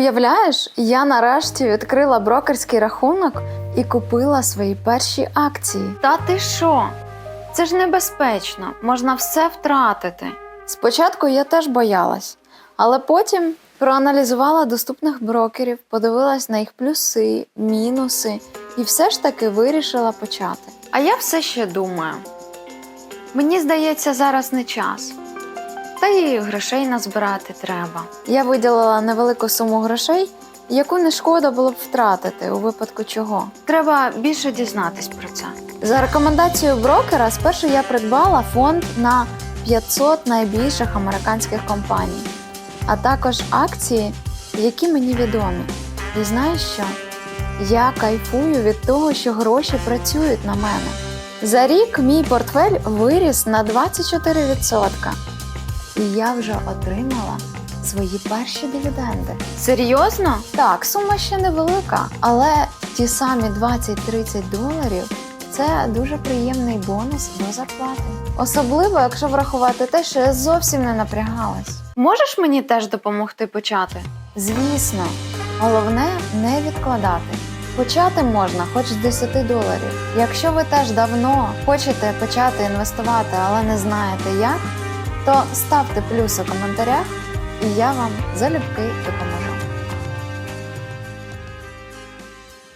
Уявляєш, я нарешті відкрила брокерський рахунок і купила свої перші акції. Та ти що? Це ж небезпечно, можна все втратити. Спочатку я теж боялась, але потім проаналізувала доступних брокерів, подивилась на їх плюси, мінуси і все ж таки вирішила почати. А я все ще думаю. Мені здається, зараз не час. Та й грошей назбирати треба. Я виділила невелику суму грошей, яку не шкода було б втратити у випадку чого. Треба більше дізнатись про це. За рекомендацією брокера, спершу я придбала фонд на 500 найбільших американських компаній, а також акції, які мені відомі. І знаєш що? Я кайфую від того, що гроші працюють на мене. За рік мій портфель виріс на 24%. І я вже отримала свої перші дивіденди. Серйозно? Так, сума ще невелика, але ті самі 20-30 доларів це дуже приємний бонус до зарплати. Особливо, якщо врахувати те, що я зовсім не напрягалась. Можеш мені теж допомогти почати? Звісно, головне не відкладати. Почати можна хоч з 10 доларів. Якщо ви теж давно хочете почати інвестувати, але не знаєте як, то ставте плюс у коментарях, і я вам залюбки допоможу.